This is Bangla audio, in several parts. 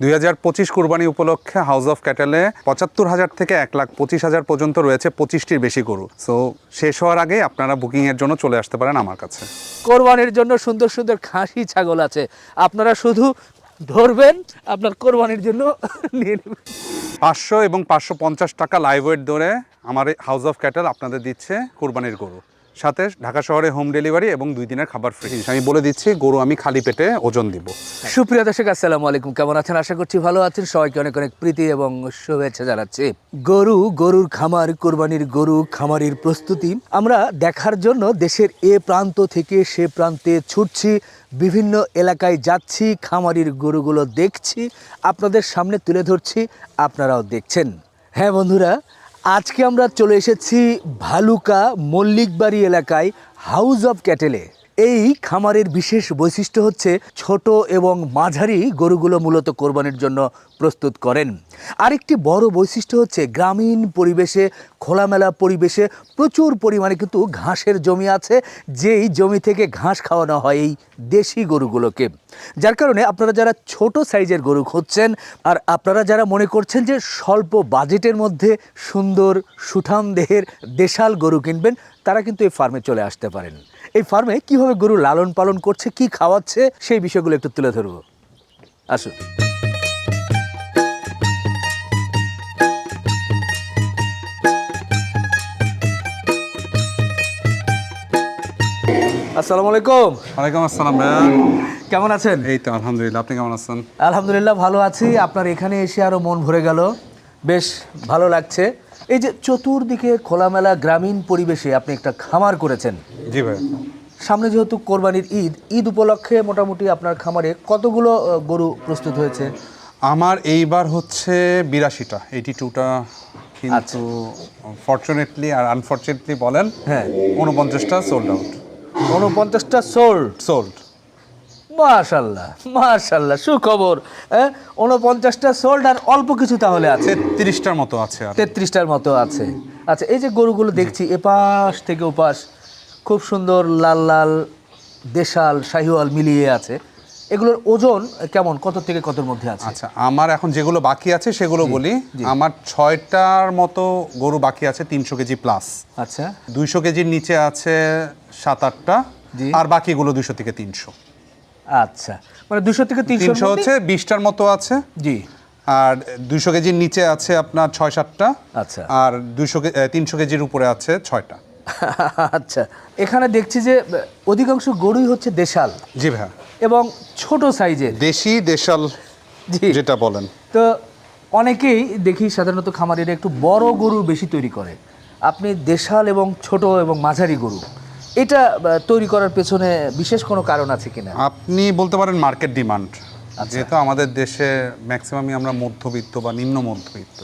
দুই হাজার পঁচিশ কুরবানি উপলক্ষে হাউস অফ ক্যাটেলে পঁচাত্তর হাজার থেকে এক লাখ পঁচিশ হাজার পর্যন্ত রয়েছে পঁচিশটির বেশি গরু। সো শেষ হওয়ার আগে আপনারা বুকিংয়ের জন্য চলে আসতে পারেন আমার কাছে। কোরবানির জন্য সুন্দর সুন্দর খাসি ছাগল আছে। আপনারা শুধু ধরবেন আপনার কোরবানির জন্য নিয়ে নেবেন। পাঁচশো এবং পাঁচশো পঞ্চাশ টাকা লাইভ ওয়েট ধরে আমার হাউস অফ ক্যাটেল আপনাদের দিচ্ছে কুরবানির গরু। সাথে ঢাকা শহরে হোম ডেলিভারি এবং দুই দিনের খাবার ফ্রি আমি বলে দিচ্ছি গরু আমি খালি পেটে ওজন দিব। সুপ্রিয় দর্শক আসসালামু আলাইকুম। কেমন আছেন? আশা করছি ভালো আছেন। সবাইকে অনেক অনেক প্রীতি এবং শুভেচ্ছা জানাচ্ছি। গরু গরুর খামার কোরবানির গরু খামারির প্রস্তুতি। আমরা দেখার জন্য দেশের এ প্রান্ত থেকে সে প্রান্তে ছুটছি বিভিন্ন এলাকায় যাচ্ছি খামারির গরুগুলো দেখছি। আপনাদের সামনে তুলে ধরছি আপনারাও দেখছেন। হ্যাঁ বন্ধুরা আজকে আমরা চলে এসেছি ভালুকা মল্লিকবাড়ি এলাকায় হাউস অফ ক্যাটেলে এই খামারের বিশেষ বৈশিষ্ট্য হচ্ছে ছোট এবং মাঝারি গরুগুলো মূলত কোরবানির জন্য প্রস্তুত করেন। আরেকটি বড় বৈশিষ্ট্য হচ্ছে গ্রামীণ পরিবেশে, খোলামেলা পরিবেশে প্রচুর পরিমাণে কিন্তু ঘাসের জমি আছে, যেই জমি থেকে ঘাস খাওয়ানো হয় এই দেশি গরুগুলোকে। যার কারণে আপনারা যারা ছোট সাইজের গরু খুঁজছেন আর আপনারা যারা মনে করছেন যে স্বল্প বাজেটের মধ্যে সুন্দর সুঠাম দেহের দেশাল গরু কিনবেন, তারা কিন্তু এই ফার্মে চলে আসতে পারেন। এই ফার্মে কীভাবে গরু লালন পালন করছে কি খাওয়াচ্ছে সেই বিষয়গুলো একটু তুলে ধরবো। আসুন। আসসালামু আলাইকুম। ওয়ালাইকুম আসসালাম ভাইয়া। কেমন আছেন? এই তো আলহামদুলিল্লাহ আপনি কেমন আছেন? আলহামদুলিল্লাহ ভালো আছি। আপনার এখানে এসে আরও মন ভরে গেল। বেশ ভালো লাগছে। এই যে চতুর্দিকে খোলামেলা গ্রামীণ পরিবেশে আপনি একটা খামার করেছেন। জি ভাই। সামনে যেহেতু কোরবানির ঈদ ঈদ উপলক্ষে মোটামুটি আপনার খামারে কতগুলো গরু প্রস্তুত হয়েছে? আমার এইবার হচ্ছে বিরাশিটা এইটি টুটা কিন্তু ফর্চুনেটলি আর আনফর্চুনেটলি বলেন হ্যাঁ। উনপঞ্চাশটা সোল্ড আউট উনপঞ্চাশটা সোল্ড সোল্ড মাশাল্লাহ মাশাল্লাহ সুখবর হ্যাঁ? উনপঞ্চাশটা সোল্ড আর অল্প কিছু তাহলে আছে। তেত্রিশটার মতো আছে তেত্রিশটার মতো আছে। আচ্ছা এই যে গরুগুলো দেখছি এপাশ থেকে ওপাশ খুব সুন্দর লাল লাল দেশাল শাহিওয়াল মিলিয়ে আছে। এগুলোর ওজন কেমন? কত থেকে কতর মধ্যে আছে? আচ্ছা আমার এখন যেগুলো বাকি আছে সেগুলো বলি। আমার ছয়টার মতো গরু বাকি আছে তিনশো কেজি প্লাস আচ্ছা। দুইশো কেজির নিচে আছে সাত আটটা আর বাকিগুলো দুইশো থেকে তিনশো। আচ্ছা। মানে দুশো থেকে তিনশো হচ্ছে বিশটার মতো আছে। জি। আর দুশো কেজির নিচে আছে আপনার ছয় সাতটা। আচ্ছা। আর দুইশো তিনশো কেজির উপরে আছে ছয়টা। আচ্ছা। এখানে দেখছি যে অধিকাংশ গরুই হচ্ছে দেশাল। জি ভাইয়া। এবং ছোট সাইজের। দেশি দেশাল জি। যেটা বলেন। তো অনেকেই দেখি সাধারণত খামারিরা একটু বড় গরু বেশি তৈরি করে। আপনি দেশাল এবং ছোট এবং মাঝারি গরু। এটা তৈরি করার পেছনে বিশেষ কোনো কারণ আছে কিনা আপনি বলতে পারেন মার্কেট ডিমান্ড। যেহেতু আমাদের দেশে ম্যাক্সিমামই আমরা মধ্যবিত্ত বা নিম্ন মধ্যবিত্ত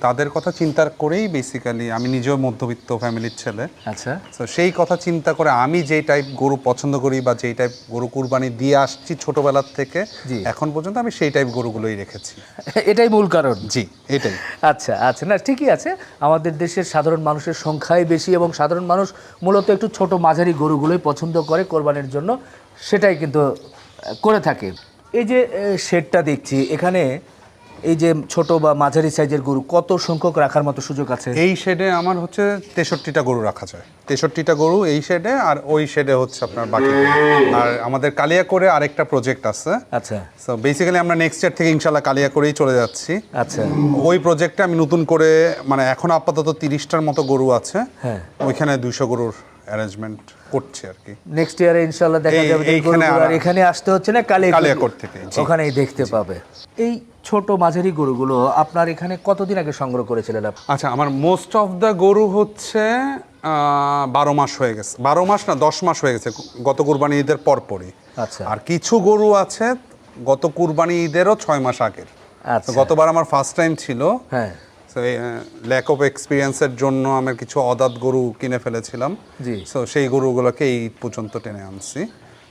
তাদের কথা চিন্তা করেই বেসিক্যালি আমি নিজেও মধ্যবিত্ত ফ্যামিলির ছেলে। আচ্ছা। তো সেই কথা চিন্তা করে আমি যেই টাইপ গরু পছন্দ করি বা যেই টাইপ গরু কুরবানি দিয়ে আসছি ছোটবেলার থেকে। এখন পর্যন্ত আমি সেই টাইপ গরুগুলোই রেখেছি। এটাই মূল কারণ। জি এটাই। আচ্ছা আচ্ছা। না ঠিকই আছে। আমাদের দেশের সাধারণ মানুষের সংখ্যাই বেশি এবং সাধারণ মানুষ মূলত একটু ছোট মাঝারি গরুগুলোই পছন্দ করে কোরবানির জন্য। সেটাই কিন্তু করে থাকে। এই যে শেডটা দেখছি এখানে এই যে ছোট বা মাঝারি সাইজের গরু কত সংখ্যক রাখার মতো সুযোগ আছে? এই শেডে আমার হচ্ছে তেষট্টিটা গরু রাখা যায়। তেষট্টিটা গরু এই শেডে আর ওই শেডে হচ্ছে আপনার বাকি। আর আমাদের কালিয়া করে আরেকটা প্রজেক্ট আছে। আচ্ছা। সো বেসিক্যালি আমরা নেক্সট ইয়ার থেকে ইনশাল্লাহ কালিয়া করেই চলে যাচ্ছি। আচ্ছা। ওই প্রজেক্টে আমি নতুন করে মানে এখন আপাতত তিরিশটার মতো গরু আছে। হ্যাঁ। ওইখানে দুইশো গরুর অ্যারেঞ্জমেন্ট করছি আর কি। নেক্সট ইয়ারে ইনশাল্লাহ দেখা যাবে আর এখানে আসতে হচ্ছে না কালে কালিয়াকোট থেকে, ওখানেই দেখতে পাবে। এই ছোট মাঝারি গরুগুলো আপনার এখানে কতদিন আগে সংগ্রহ করেছিলেন আচ্ছা আমার মোস্ট অফ দ্য গরু হচ্ছে আহ, বারো মাস হয়ে গেছে। বারো মাস না দশ মাস হয়ে গেছে গত কুরবানি ঈদের পরপরই। আচ্ছা। আর কিছু গরু আছে গত কুরবানি ঈদেরও ছয় মাস আগের। আচ্ছা। গতবার আমার ফার্স্ট টাইম ছিল। হ্যাঁ। ল্যাক অফ এক্সপিরিয়েন্সের জন্য আমার কিছু অদাত গরু কিনে ফেলেছিলাম। জি। তো সেই গরুগুলোকে এই পর্যন্ত টেনে আনছি।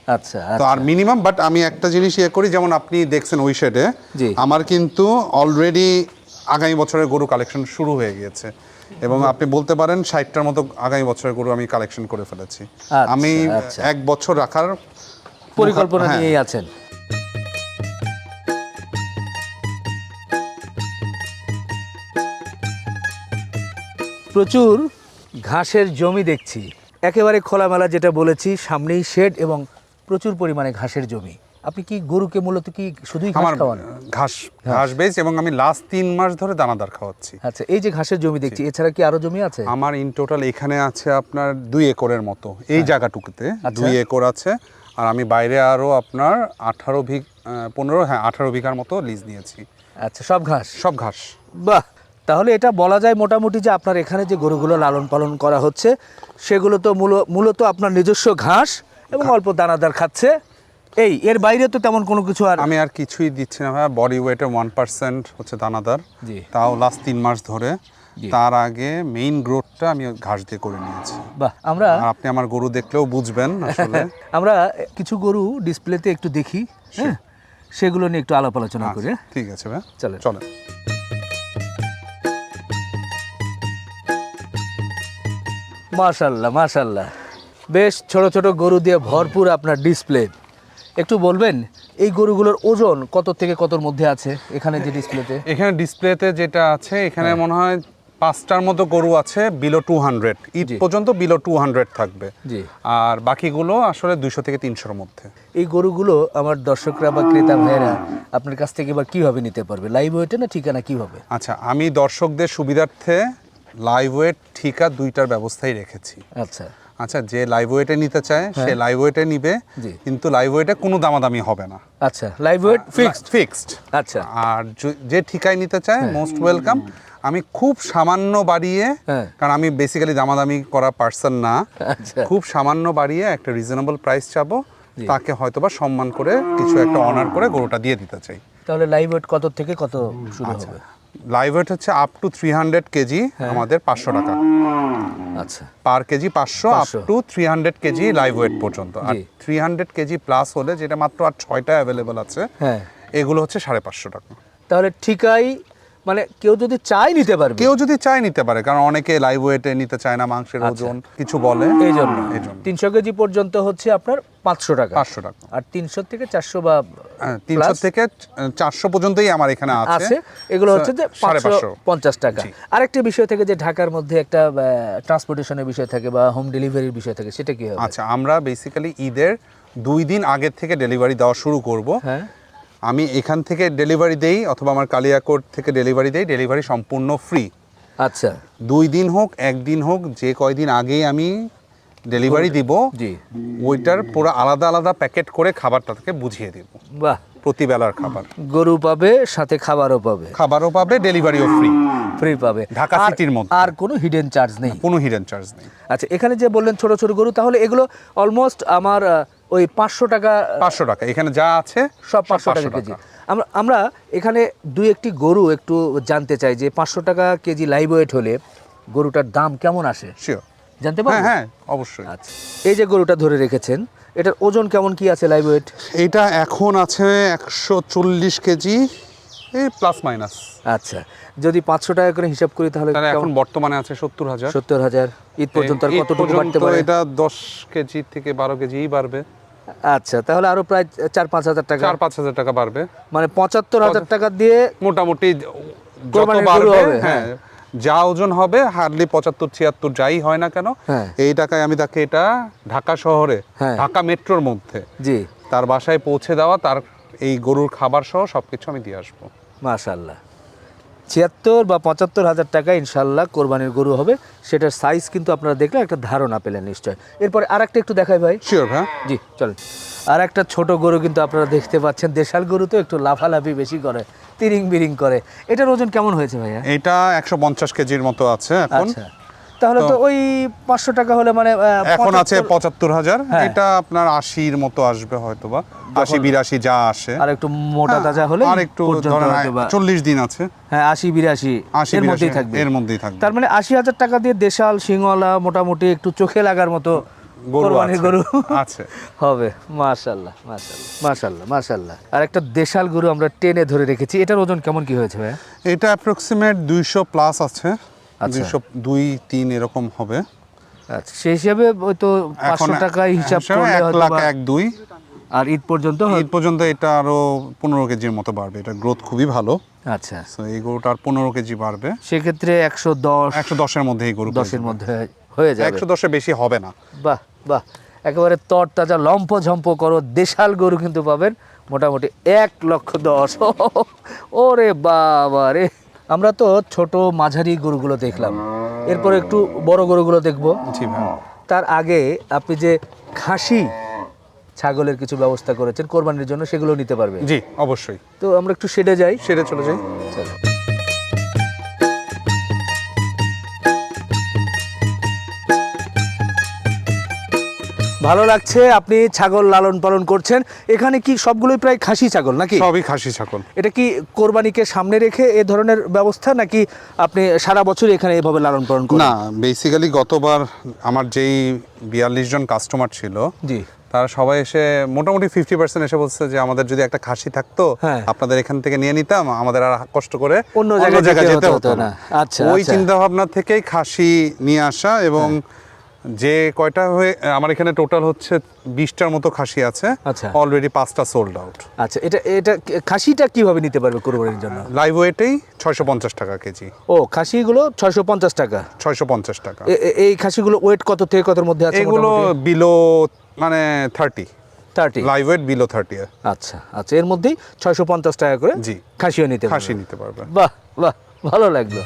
আচ্ছা তো আর মিনিমাম বাট আমি একটা জিনিস ইয়ে করি যেমন আপনি দেখছেন ওই শেডে আমার কিন্তু অলরেডি আগামী বছরের গরু কালেকশন শুরু হয়ে গিয়েছে। এবং আপনি বলতে পারেন ষাটটার মতো আগামী বছরের গরু আমি কালেকশন করে ফেলেছি। আচ্ছা, আমি আচ্ছা। এক বছর রাখার পরিকল্পনা হ্যাঁ। নিয়েই আছেন। প্রচুর ঘাসের জমি দেখছি। একেবারে খোলামেলা যেটা বলেছি সামনেই শেড এবং প্রচুর পরিমাণে ঘাসের জমি। আপনি কি গরুকে মূলত কি শুধুই ঘাস খাওয়ান? ঘাস ঘাস বেচ এবং আমি লাস্ট তিন মাস ধরে দানাদার খাওয়াচ্ছি। আচ্ছা এই যে ঘাসের জমি দেখছি এছাড়া কি আরও জমি আছে? আমার ইন টোটাল এখানে আছে আপনার দুই একরের মতো। এই জায়গাটুকুতে দুই একর আছে। আর আমি বাইরে আরও আপনার আঠারো ভিগ পনেরো হ্যাঁ আঠারো বিঘার মতো লিজ নিয়েছি। আচ্ছা সব ঘাস? সব ঘাস। বাহ! তাহলে এটা বলা যায় মোটামুটি যে আপনার এখানে যে গরুগুলো লালন পালন করা হচ্ছে সেগুলো তো মূল- মূলত আপনার নিজস্ব ঘাস এবং অল্প দানাদার খাচ্ছে। এই এর বাইরে তো তেমন কোনো কিছু আর আমি আর কিছুই দিচ্ছি না ভাই বডি ওয়েটে ওয়ান পার্সেন্ট হচ্ছে দানাদার। তাও লাস্ট তিন মাস ধরে। তার আগে মেইন গ্রোথটা আমি ঘাস দিয়ে করে নিয়েছি। বাহ আমরা আপনি আমার গরু দেখলেও বুঝবেন আসলে। আমরা কিছু গরু ডিসপ্লেতে একটু দেখি হ্যাঁ? সেগুলো নিয়ে একটু আলাপ আলোচনা করি। হ্যাঁ? ঠিক আছে ভাই চলেন। চলেন। মাশাল্লাহ মাশাল্লাহ। বেশ ছোট ছোট গরু দিয়ে ভরপুর আপনার ডিসপ্লে একটু বলবেন এই গরুগুলোর ওজন কত থেকে কতর মধ্যে আছে এখানে যে ডিসপ্লেতে এখানে ডিসপ্লেতে যেটা আছে এখানে হ্যাঁ। মনে হয় পাঁচটার মতো গরু আছে বিলো টু হান্ড্রেড ঈদ পর্যন্ত বিলো টু হান্ড্রেড থাকবে। জি। আর বাকিগুলো আসলে দুইশো থেকে তিনশোর মধ্যে। এই গরুগুলো আমার দর্শকরা বা ক্রেতা ভাইয়েরা আপনার কাছ থেকে এবার কীভাবে নিতে পারবে? লাইভ ওয়েটে না ঠিকানা কীভাবে? আচ্ছা আমি দর্শকদের সুবিধার্থে লাইভ ওয়েট ঠিকা দুইটার ব্যবস্থাই রেখেছি। আচ্ছা। আচ্ছা যে লাইভ ওয়েটে নিতে চায় সে লাইভ ওয়েটে নিবে কিন্তু লাইভ ওয়েটে কোনো দামাদামি হবে না। আচ্ছা লাইভ ওয়েট ফিক্সড ফিক্সড আচ্ছা। আর যে ঠিকায় নিতে চায় মোস্ট ওয়েলকাম আমি খুব সামান্য বাড়িয়ে হ্যাঁ। কারণ আমি বেসিক্যালি দামাদামি করা পার্সন না আচ্ছা। খুব সামান্য বাড়িয়ে একটা রিজনেবল প্রাইস চাবো তাকে হয়তোবা সম্মান করে কিছু একটা অনার করে গরুটা দিয়ে দিতে চাই। তাহলে লাইভ ওয়েট কত থেকে কত শুরু আচ্ছা। হবে? লাইভ ওয়েট হচ্ছে up to three hundred KG. আমাদের পাঁচশো টাকা। আচ্ছা। পার কেজি পাঁচশো up to three hundred KG live weight পর্যন্ত। আর থ্রি হান্ড্রেড কেজি প্লাস হলে যেটা মাত্র আর ছয়টা অ্যাভেলেবেল আছে হ্যাঁ। এগুলো হচ্ছে সাড়ে পাঁচশো টাকা। তাহলে ঠিকাই মানে কেউ যদি চাই নিতে পারবে। কেউ যদি চায় নিতে পারে কারণ অনেকে লাইভ ওয়েটে নিতে চায় না মাংসের ওজন কিছু বলে। আচ্ছা। এই জন্য তিনশো কেজি পর্যন্ত হচ্ছে আপনার পাঁচশো টাকা। পাঁচশো টাকা। আর তিনশো থেকে চারশো বা তিনশো plus? থেকে চারশো পর্যন্তই আমার এখানে আছে। এগুলো হচ্ছে যে পাঁচশো পঞ্চাশ টাকা। আরেকটি বিষয় থেকে যে ঢাকার মধ্যে একটা ট্রান্সপোর্টেশনের বিষয় থাকে বা হোম ডেলিভারির বিষয় থাকে সেটা কি হবে? আচ্ছা আমরা বেসিক্যালি ঈদের দুই দিন আগের থেকে ডেলিভারি দেওয়া শুরু করব। হ্যাঁ। আমি এখান থেকে ডেলিভারি দেই অথবা আমার কালিয়াকোট থেকে ডেলিভারি দেই ডেলিভারি সম্পূর্ণ ফ্রি আচ্ছা। দুই দিন হোক একদিন হোক যে কয়দিন আগেই আমি ডেলিভারি দিব জি। ওইটার পুরো আলাদা আলাদা প্যাকেট করে খাবারটা তাকে বুঝিয়ে দিব। বাহ। প্রতিবেলার খাবার। গরু পাবে সাথে খাবারও পাবে। খাবারও পাবে ডেলিভারিও ফ্রি ফ্রি পাবে। ঢাকা সিটির মধ্যে। আর কোনো হিডেন চার্জ নেই? কোনো হিডেন চার্জ নেই। আচ্ছা এখানে যে বললেন ছোট ছোট গরু তাহলে এগুলো অলমোস্ট আমার ওই পাঁচশো টাকা পাঁচশো টাকা এখানে যা আছে সব পাঁচশো টাকা কেজি। আমরা আমরা এখানে দুই একটি গরু একটু জানতে চাই যে পাঁচশো টাকা কেজি লাইভ ওয়েট হলে গরুটার দাম কেমন আসে? শিওর জানতে হ্যাঁ পারব? হ্যাঁ অবশ্যই। আচ্ছা এই যে গরুটা ধরে রেখেছেন এটার ওজন কেমন কি আছে লাইভ ওয়েট এটা এখন আছে একশো চল্লিশ কেজি এই প্লাস মাইনাস আচ্ছা যদি পাঁচশো টাকা করে হিসাব করি তাহলে এখন বর্তমানে আছে সত্তর হাজার। সত্তর হাজার। ঈদ পর্যন্ত আর কতটুকু বাড়তে পারে? এটা দশ কেজি থেকে বারো কেজিই বাড়বে। আচ্ছা তাহলে আরও প্রায় চার পাঁচ হাজার টাকা। চার পাঁচ হাজার টাকা বাড়বে। মানে পঁচাত্তর হাজার টাকা দিয়ে মোটামুটি যত বাড়বে হ্যাঁ যা ওজন হবে হার্ডলি পঁচাত্তর ছিয়াত্তর যাই হয় না কেন হ্যাঁ। এই টাকায় আমি তাকে এটা ঢাকা শহরে হ্যাঁ। ঢাকা মেট্রোর মধ্যে জি। তার বাসায় পৌঁছে দেওয়া তার এই গরুর খাবার সহ সবকিছু আমি দিয়ে আসব। মাশাল্লাহ ছিয়াত্তর বা পঁচাত্তর হাজার টাকা ইনশাল্লাহ কোরবানির গরু হবে। সেটার সাইজ কিন্তু আপনারা দেখলে একটা ধারণা পেলেন নিশ্চয়। এরপরে আর একটা একটু দেখাই ভাই। শিওর হ্যাঁ জি চলেন। আর একটা ছোট গরু কিন্তু আপনারা দেখতে পাচ্ছেন। দেশাল গরু তো একটু লাফালাফি বেশি করে তিরিং বিরিং করে। এটার ওজন কেমন হয়েছে ভাইয়া? এটা একশো পঞ্চাশ কেজির মতো আছে এখন। আচ্ছা। তাহলে তো ওই পাঁচশো টাকা হলে মানে এখন আছে পঁচাত্তর হাজার। হ্যাঁ। এটা আপনার আশির মতো আসবে হয়তোবা। আশি বিরাশি যা আসে। আর একটু মোটা তাজা হলে আর একটু চল্লিশ দিন আছে। হ্যাঁ আশি বিরাশি এর মধ্যেই থাকবে। এর মধ্যেই থাকবে। তার মানে আশি হাজার টাকা দিয়ে দেশাল সিংহলা মোটামুটি একটু চোখে লাগার মতো গরু কোরবানির গরু আছে। হবে। মাশাল্লাহ মাশাল্লাহ মাশাল্লাহ মাশাল্লাহ। আর একটা দেশাল গরু আমরা টেনে ধরে রেখেছি। এটার ওজন কেমন কি হয়েছে ভাই এটা অ্যাপ্রক্সিমেট দুইশো প্লাস আছে। দুইশো দুই তিন এরকম হবে। আচ্ছা সেই হিসাবে ওই তো পাঁচশো টাকায় হিসাব করলে এক লাখ এক দুই। আর ঈদ পর্যন্ত ঈদ পর্যন্ত এটা আরও পনেরো কেজির মতো বাড়বে। এটা গ্রোথ খুবই ভালো। আচ্ছা। তো এই গরুটার পনেরো কেজি বাড়বে। সেক্ষেত্রে একশো দশ একশো দশের মধ্যে এই গরু দশের মধ্যে হয়ে যাবে। একশো দশের বেশি হবে না। বাহ বাহ। একেবারে তর তাজা লম্প ঝম্প করো দেশাল গরু কিন্তু পাবেন মোটামুটি এক লক্ষ দশ। ওরে বাবা রে। আমরা তো ছোট মাঝারি গরুগুলো দেখলাম। এরপর একটু বড় গরুগুলো দেখব। জি তার আগে আপনি যে খাসি ছাগলের কিছু ব্যবস্থা করেছেন কোরবানির জন্য সেগুলো নিতে পারবে জি অবশ্যই। তো আমরা একটু সেটে যাই। সেরে চলে যাই। চলো। ভালো লাগছে আপনি ছাগল লালন পালন করছেন। এখানে কি সবগুলোই প্রায় খাসি ছাগল নাকি? সবই খাসি ছাগল। এটা কি কোরবানিকে সামনে রেখে এ ধরনের ব্যবস্থা নাকি আপনি সারা বছর এখানে এভাবে লালন পালন করেন? না বেসিক্যালি গতবার আমার যেই বিয়াল্লিশ জন কাস্টমার ছিল জি। তারা সবাই এসে মোটামুটি ফিফটি পার্সেন্ট এসে বলছে যে আমাদের যদি একটা খাসি থাকতো হ্যাঁ। আপনাদের এখান থেকে নিয়ে নিতাম আমাদের আর কষ্ট করে অন্য জায়গায় যেতে হতো না। আচ্ছা, ওই আচ্ছা। চিন্তা ভাবনা থেকেই খাসি নিয়ে আসা এবং যে কয়টা হয়ে আমার এখানে টোটাল হচ্ছে বিশটার মতো খাসি আছে। আচ্ছা। অলরেডি পাঁচটা সোল্ড আউট আচ্ছা এটা এটা খাসিটা কীভাবে নিতে পারবে কোরবানির জন্য? লাইভ ওয়েটেই ছয়শো পঞ্চাশ টাকা কেজি। ও খাসিগুলো ছয়শো পঞ্চাশ টাকা? ছয়শো পঞ্চাশ টাকা। এই খাসিগুলো ওয়েট কত থেকে কতর মধ্যে আছে এগুলো বিলো মানে thirty thirty live weight below thirty আচ্ছা আচ্ছা এর মধ্যেই ছয়শো পঞ্চাশ টাকা করে জি। খাসিও নিতে খাসি নিতে পারবে। বাহ বাহ ভালো লাগল।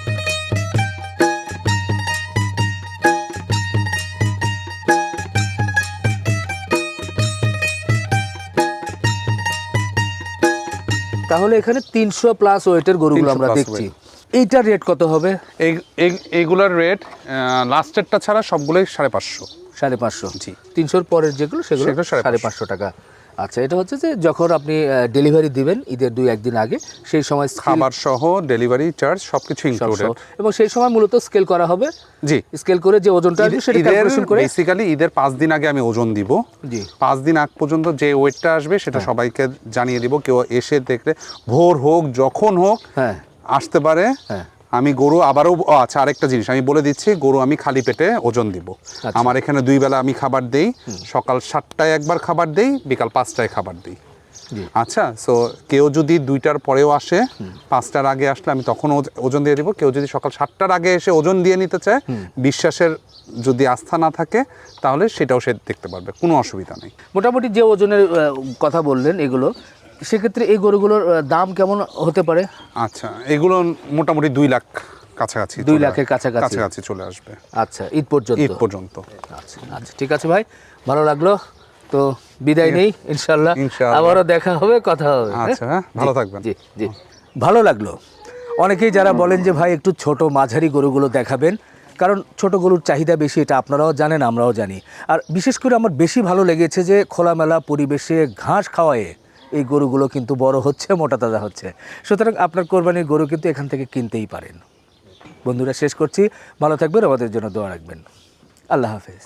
তাহলে এখানে তিনশো প্লাস ওয়েটের গরুগুলো আমরা দেখছি। এইটার রেট কত হবে? এই এই- এইগুলার রেট লাস্টেরটা ছাড়া সবগুলোই সাড়ে পাঁচশো। সাড়ে পাঁচশো। জি। তিনশোর পরের যেগুলো সেগুলো সাড়ে পাঁচশো টাকা। আচ্ছা এটা হচ্ছে যে যখন আপনি ডেলিভারি দিবেন ঈদের দুই একদিন আগে সেই সময় খাবার সহ ডেলিভারি চার্জ সবকিছু সব ইনক্লুডেড। এবং সেই সময় মূলত স্কেল করা হবে। জি। স্কেল করে যে ওজনটা আসবে সেটা ক্যালকুলেশন করে বেসিক্যালি ঈদের পাঁচ দিন আগে আমি ওজন দিব। জি। পাঁচ দিন আগ পর্যন্ত যে ওয়েটটা আসবে সেটা হ্যাঁ। সবাইকে জানিয়ে দিব। কেউ এসে দেখলে ভোর হোক যখন হোক হ্যাঁ। আসতে পারে। হ্যাঁ। আমি গরু আবারও আচ্ছা আরেকটা জিনিস আমি বলে দিচ্ছি গরু আমি খালি পেটে ওজন দিব। আচ্ছা। আমার এখানে দুই বেলা আমি খাবার দেই সকাল সাতটায় একবার খাবার দেই বিকাল পাঁচটায় খাবার দিই। আচ্ছা সো কেউ যদি দুইটার পরেও আসে পাঁচটার আগে আসলে আমি তখন ওজন দিয়ে দিব। কেউ যদি সকাল সাতটার আগে এসে ওজন দিয়ে নিতে চায় বিশ্বাসের যদি আস্থা না থাকে তাহলে সেটাও সে দেখতে পারবে কোনো অসুবিধা নেই। মোটামুটি যে ওজনের কথা বললেন এগুলো সেক্ষেত্রে এই গরুগুলোর দাম কেমন হতে পারে? আচ্ছা এগুলো মোটামুটি দুই লাখ কাছাকাছি দুই লাখের কাছাকাছি। কাছাকাছি চলে আসবে। আচ্ছা ঈদ পর্যন্ত? ঈদ পর্যন্ত। আচ্ছা আচ্ছা ঠিক আছে ভাই ভালো লাগল। তো বিদায় নেই ইনশাল্লাহ। আবারও দেখা হবে কথা হবে হ্যাঁ? আচ্ছা, হ্যাঁ, ভালো থাকবেন। জি জি ভালো লাগল। অনেকেই যারা বলেন যে ভাই একটু ছোট মাঝারি গরুগুলো দেখাবেন। কারণ ছোট গরুর চাহিদা বেশি এটা আপনারাও জানেন আমরাও জানি। আর বিশেষ করে আমার বেশি ভালো লেগেছে যে খোলামেলা পরিবেশে ঘাস খাওয়ায়ে এই গরুগুলো কিন্তু বড় হচ্ছে, মোটা তাজা হচ্ছে। সুতরাং আপনার কোরবানির গরু কিন্তু এখান থেকে কিনতেই পারেন। বন্ধুরা, শেষ করছি। ভালো থাকবেন, আমাদের জন্য দোয়া রাখবেন। আল্লাহ হাফেজ।